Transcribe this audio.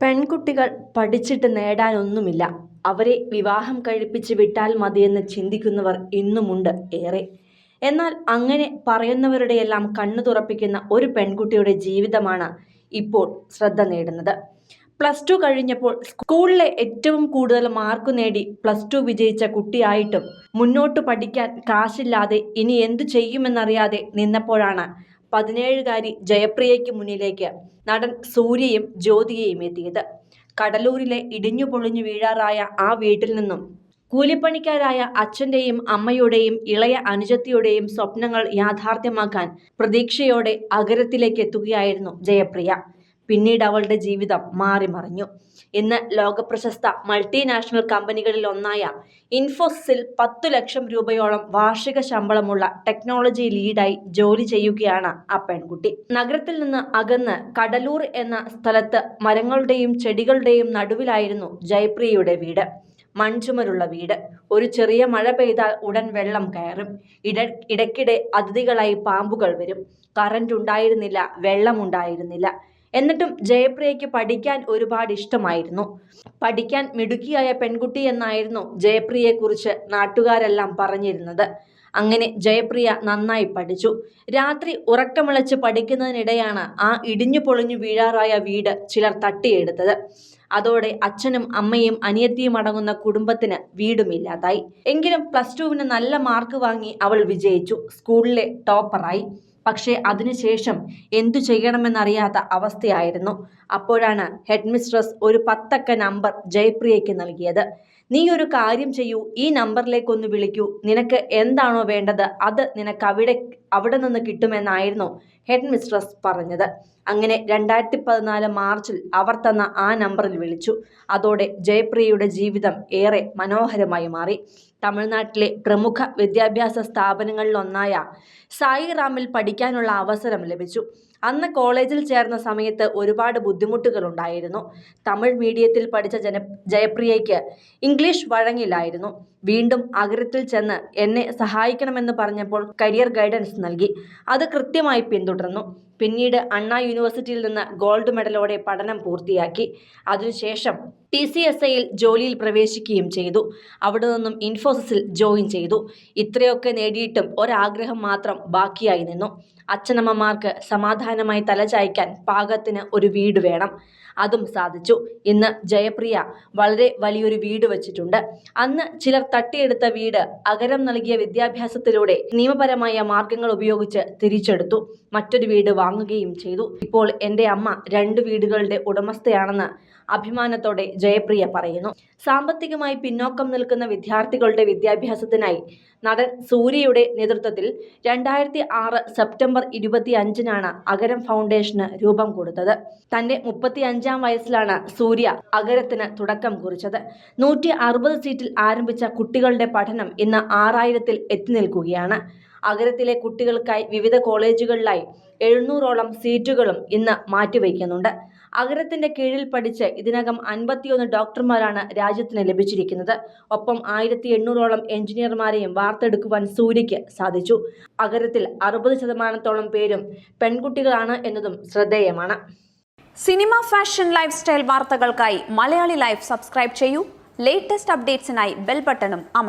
പെൺകുട്ടികൾ പഠിച്ചിട്ട് നേടാനൊന്നുമില്ല. അവരെ വിവാഹം കഴിപ്പിച്ച് വിട്ടാൽ മതിയെന്ന് ചിന്തിക്കുന്നവർ ഇന്നുമുണ്ട് ഏറെ. എന്നാൽ അങ്ങനെ പറയുന്നവരുടെയെല്ലാം കണ്ണു തുറപ്പിക്കുന്ന ഒരു പെൺകുട്ടിയുടെ ജീവിതമാണ് ഇപ്പോൾ ശ്രദ്ധ നേടുന്നത്. പ്ലസ് ടു കഴിഞ്ഞപ്പോൾ സ്കൂളിലെ ഏറ്റവും കൂടുതൽ മാർക്ക് നേടി പ്ലസ് ടു വിജയിച്ച കുട്ടിയായിട്ടും മുന്നോട്ട് പഠിക്കാൻ കാശില്ലാതെ ഇനി എന്തു ചെയ്യുമെന്നറിയാതെ നിന്നപ്പോഴാണ് പതിനേഴുകാരി ജയപ്രിയയ്ക്ക് മുന്നിലേക്ക് നടൻ സൂര്യയും ജ്യോതികയും എത്തിയത്. കടലൂരിലെ ഇടിഞ്ഞു പൊളിഞ്ഞു വീഴാറായ ആ വീട്ടിൽ നിന്നും കൂലിപ്പണിക്കാരായ അച്ഛന്റെയും അമ്മയുടെയും ഇളയ അനുജത്തിയുടെയും സ്വപ്നങ്ങൾ യാഥാർത്ഥ്യമാക്കാൻ പ്രതീക്ഷയോടെ അഗരത്തിലേക്ക് എത്തുകയായിരുന്നു ജയപ്രിയ. പിന്നീട് അവളുടെ ജീവിതം മാറിമറിഞ്ഞു ഇന്ന് ലോകപ്രശസ്ത മൾട്ടിനാഷണൽ കമ്പനികളിൽ ഒന്നായ ഇൻഫോസിൽ പത്തു ലക്ഷം രൂപയോളം വാർഷിക ശമ്പളമുള്ള ടെക്നോളജി ലീഡായി ജോലി ചെയ്യുകയാണ് ആ പെൺകുട്ടി. നഗരത്തിൽ നിന്ന് അകന്ന് കടലൂർ എന്ന സ്ഥലത്ത് മരങ്ങളുടെയും ചെടികളുടെയും നടുവിലായിരുന്നു ജയപ്രിയയുടെ വീട്. മൺചുമരുള്ള വീട്. ഒരു ചെറിയ മഴ പെയ്താൽ ഉടൻ വെള്ളം കയറും. ഇട ഇടയ്ക്കിടെ അതിഥികളായി പാമ്പുകൾ വരും. കറണ്ട് ഉണ്ടായിരുന്നില്ല വെള്ളമുണ്ടായിരുന്നില്ല. എന്നിട്ടും ജയപ്രിയയ്ക്ക് പഠിക്കാൻ ഒരുപാട് ഇഷ്ടമായിരുന്നു. പഠിക്കാൻ മിടുക്കിയായ പെൺകുട്ടി എന്നായിരുന്നു ജയപ്രിയയെക്കുറിച്ച് നാട്ടുകാരെല്ലാം പറഞ്ഞിരുന്നത്. അങ്ങനെ ജയപ്രിയ നന്നായി പഠിച്ചു. രാത്രി ഉറക്കമിളച്ച് പഠിക്കുന്നതിനിടെയാണ് ആ ഇടിഞ്ഞു പൊളിഞ്ഞു വീഴാറായ വീട് ചിലർ തട്ടിയെടുത്തത്. അതോടെ അച്ഛനും അമ്മയും അനിയത്തിയും അടങ്ങുന്ന കുടുംബത്തിന് വീടുമില്ലാതായി. എങ്കിലും പ്ലസ് ടുവിന് നല്ല മാർക്ക് വാങ്ങി അവൾ വിജയിച്ചു. സ്കൂളിലെ ടോപ്പറായി. പക്ഷേ അതിനുശേഷം എന്തു ചെയ്യണമെന്നറിയാത്ത അവസ്ഥയായിരുന്നു. അപ്പോഴാണ് ഹെഡ് മിസ്ട്രസ് ഒരു പത്തക്ക നമ്പർ ജയപ്രിയയ്ക്ക് നൽകിയത്. നീ ഒരു കാര്യം ചെയ്യൂ ഈ നമ്പറിലേക്കൊന്ന് വിളിക്കൂ. നിനക്ക് എന്താണോ വേണ്ടത് അത് നിനക്ക് അവിടെ അവിടെ നിന്ന് കിട്ടുമെന്നായിരുന്നു ഹെഡ് മിസ്ട്രസ് പറഞ്ഞത്. അങ്ങനെ രണ്ടായിരത്തി പതിനാല് മാർച്ചിൽ അവർ തന്ന ആ നമ്പറിൽ വിളിച്ചു. അതോടെ ജയപ്രിയയുടെ ജീവിതം ഏറെ മനോഹരമായി മാറി. തമിഴ്നാട്ടിലെ പ്രമുഖ വിദ്യാഭ്യാസ സ്ഥാപനങ്ങളിലൊന്നായ സായിറാമിൽ പഠിക്കാനുള്ള അവസരം ലഭിച്ചു. അന്ന് കോളേജിൽ ചേർന്ന സമയത്ത് ഒരുപാട് ബുദ്ധിമുട്ടുകൾ ഉണ്ടായിരുന്നു തമിഴ് മീഡിയത്തിൽ പഠിച്ച ജന ജയപ്രിയയ്ക്ക് ഇംഗ്ലീഷ് വഴങ്ങില്ലായിരുന്നു. വീണ്ടും അഗ്രത്തിൽ ചെന്ന് എന്നെ സഹായിക്കണമെന്ന് പറഞ്ഞപ്പോൾ കരിയർ ഗൈഡൻസ് നൽകി. അത് കൃത്യമായി പിന്തുടർന്നു. പിന്നീട് അണ്ണാ യൂണിവേഴ്സിറ്റിയിൽ നിന്ന് ഗോൾഡ് മെഡലോടെ പഠനം പൂർത്തിയാക്കി. അതിനുശേഷം ടി സി എസ് ഐയിൽ ജോലിയിൽ പ്രവേശിക്കുകയും ചെയ്തു. അവിടെ നിന്നും ഇൻഫോസിസിൽ ജോയിൻ ചെയ്തു. ഇത്രയൊക്കെ നേടിയിട്ടും ഒരാഗ്രഹം മാത്രം ബാക്കിയായി നിന്നു. അച്ഛനമ്മമാർക്ക് സമാധാനമായി തലചായ്ക്കാൻ പാകത്തിന് ഒരു വീട് വേണം. അതും സാധിച്ചു. ഇന്ന് ജയപ്രിയ വളരെ വലിയൊരു വീട് വച്ചിട്ടുണ്ട്. അന്ന് ചിലർ തട്ടിയെടുത്ത വീട് അകരം നൽകിയ വിദ്യാഭ്യാസത്തിലൂടെ നിയമപരമായ മാർഗങ്ങൾ ഉപയോഗിച്ച് തിരിച്ചെടുത്തു. മറ്റൊരു വീട് വാങ്ങുകയും ചെയ്തു. ഇപ്പോൾ എന്റെ അമ്മ രണ്ട് വീടുകളുടെ ഉടമസ്ഥയാണെന്ന് അഭിമാനത്തോടെ ജയപ്രിയ പറയുന്നു. സാമ്പത്തികമായി പിന്നോക്കം നിൽക്കുന്ന വിദ്യാർത്ഥികളുടെ വിദ്യാഭ്യാസത്തിനായി നടൻ സൂര്യയുടെ നേതൃത്വത്തിൽ രണ്ടായിരത്തി ആറ് സെപ്റ്റംബർ ഇരുപത്തി അഞ്ചിനാണ് അഗരം ഫൗണ്ടേഷന് രൂപം കൊടുത്തത്. തന്റെ മുപ്പത്തി അഞ്ചാം വയസ്സിലാണ് സൂര്യ അഗരത്തിന് തുടക്കം കുറിച്ചത്. നൂറ്റി അറുപത് സീറ്റിൽ ആരംഭിച്ച കുട്ടികളുടെ പഠനം ഇന്ന് ആറായിരത്തിൽ എത്തി നിൽക്കുകയാണ്. അഗരത്തിലെ കുട്ടികൾക്കായി വിവിധ കോളേജുകളിലായി എഴുന്നൂറോളം സീറ്റുകളും ഇന്ന് മാറ്റിവയ്ക്കുന്നുണ്ട്. അഗരത്തിന്റെ കീഴിൽ പഠിച്ച് ഇതിനകം അൻപത്തിയൊന്ന് ഡോക്ടർമാരാണ് രാജ്യത്തിന് ലഭിച്ചിരിക്കുന്നത്. ഒപ്പം ആയിരത്തി എണ്ണൂറോളം എഞ്ചിനീയർമാരെയും വാർത്തെടുക്കുവാൻ സൂര്യയ്ക്ക് സാധിച്ചു. അഗരത്തിൽ അറുപത് ശതമാനത്തോളം പേരും പെൺകുട്ടികളാണ് എന്നതും ശ്രദ്ധേയമാണ്. സിനിമ ഫാഷൻ ലൈഫ് സ്റ്റൈൽ വാർത്തകൾക്കായി മലയാളി ലൈഫ് സബ്സ്ക്രൈബ് ചെയ്യൂ. ലേറ്റസ്റ്റ് അപ്ഡേറ്റ്സിനായി ബെൽ ബട്ടണും അമർ